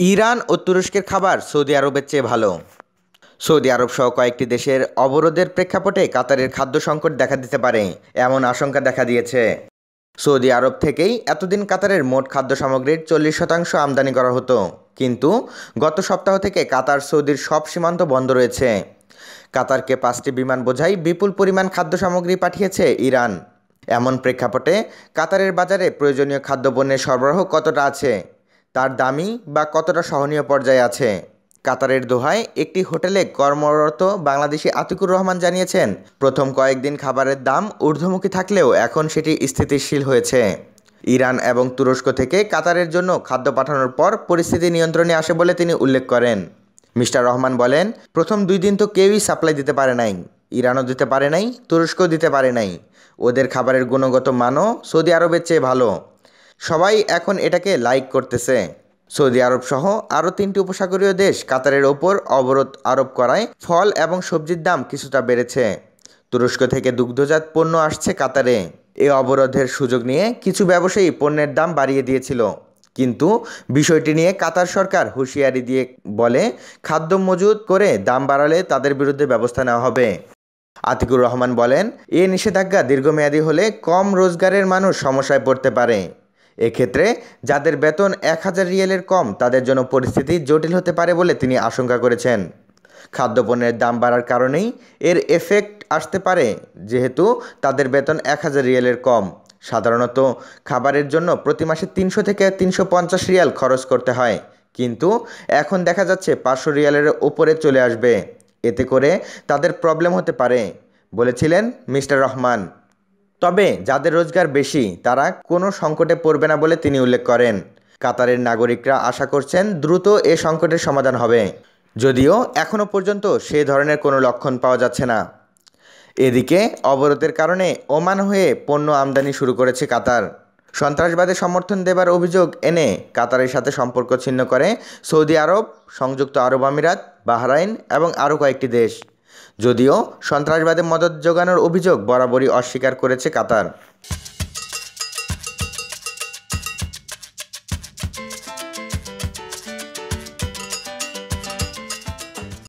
Iran ও তুরস্কের খাবার Saudi আরবের চেয়ে ভালো। সৌদি আরব সহ কয়েকটি দেশের অবরোধের প্রেক্ষাপটে কাতারের খাদ্য সংকট দেখা দিতে পারে, এমন আশঙ্কা দেখা দিয়েছে। সৌদি আরব থেকেই এতদিন কাতারের মোট খাদ্য সামগ্রীর চল্লিশ শতাংশ আমদানি করা হতো, কিন্তু গত সপ্তাহ থেকে কাতার সৌদির সব সীমান্ত বন্ধ রয়েছে। কাতারকে পাঁচটি বিমান বোঝাই বিপুল পরিমাণ খাদ্য সামগ্রী পাঠিয়েছে ইরান। এমন প্রেক্ষাপটে কাতারের বাজারে প্রয়োজনীয় খাদ্যপণ্যের সরবরাহ কতটা আছে তার দামি বা কতটা সহনীয় পর্যায়ে আছে? কাতারের দোহায় একটি হোটেলে কর্মরত বাংলাদেশি আতিকুর রহমান জানিয়েছেন, প্রথম কয়েকদিন খাবারের দাম ঊর্ধ্বমুখী থাকলেও এখন সেটি স্থিতিশীল হয়েছে। ইরান এবং তুরস্ক থেকে কাতারের জন্য খাদ্য পাঠানোর পর পরিস্থিতি নিয়ন্ত্রণে আসে বলে তিনি উল্লেখ করেন। মিস্টার রহমান বলেন, প্রথম দুই দিন তো কেউই সাপ্লাই দিতে পারে নাই, ইরানও দিতে পারে নাই, তুরস্কও দিতে পারে নাই। ওদের খাবারের গুণগত মানও সৌদি আরবের চেয়ে ভালো। সবাই এখন এটাকে লাইক করতেছে। সৌদি আরব সহ আরও তিনটি উপসাগরীয় দেশ কাতারের ওপর অবরোধ আরোপ করায় ফল এবং সবজির দাম কিছুটা বেড়েছে। তুরস্ক থেকে দুগ্ধজাত পণ্য আসছে কাতারে। এ অবরোধের সুযোগ নিয়ে কিছু ব্যবসায়ী পণ্যের দাম বাড়িয়ে দিয়েছিল। কিন্তু বিষয়টি নিয়ে কাতার সরকার হুঁশিয়ারি দিয়ে বলে, খাদ্য মজুদ করে দাম বাড়ালে তাদের বিরুদ্ধে ব্যবস্থা নেওয়া হবে। আতিকুর রহমান বলেন, এ নিষেধাজ্ঞা দীর্ঘমেয়াদী হলে কম রোজগারের মানুষ সমস্যায় পড়তে পারে। এক্ষেত্রে যাদের বেতন এক হাজার রিয়েলের কম, তাদের জন্য পরিস্থিতি জটিল হতে পারে বলে তিনি আশঙ্কা করেছেন। খাদ্যপণ্যের দাম বাড়ার কারণেই এর এফেক্ট আসতে পারে, যেহেতু তাদের বেতন এক হাজার রিয়েলের কম। সাধারণত খাবারের জন্য প্রতি মাসে তিনশো থেকে তিনশো পঞ্চাশ রিয়াল খরচ করতে হয়, কিন্তু এখন দেখা যাচ্ছে পাঁচশো রিয়ালের ওপরে চলে আসবে। এতে করে তাদের প্রবলেম হতে পারে, বলেছিলেন মিস্টার রহমান। তবে যাদের রোজগার বেশি, তারা কোনো সংকটে পড়বে না বলে তিনি উল্লেখ করেন। কাতারের নাগরিকরা আশা করছেন দ্রুত এ সংকটের সমাধান হবে। যদিও এখনও পর্যন্ত সে ধরনের কোনো লক্ষণ পাওয়া যাচ্ছে না। এদিকে অবরোধের কারণে ওমান হয়ে পণ্য আমদানি শুরু করেছে কাতার। সন্ত্রাসবাদে সমর্থন দেবার অভিযোগ এনে কাতারের সাথে সম্পর্ক ছিন্ন করে সৌদি আরব, সংযুক্ত আরব আমিরাত, বাহরাইন এবং আরও কয়েকটি দেশ। যদিও সন্ত্রাসবাদে মদত যোগানোর অভিযোগ বরাবরই অস্বীকার করেছে কাতার।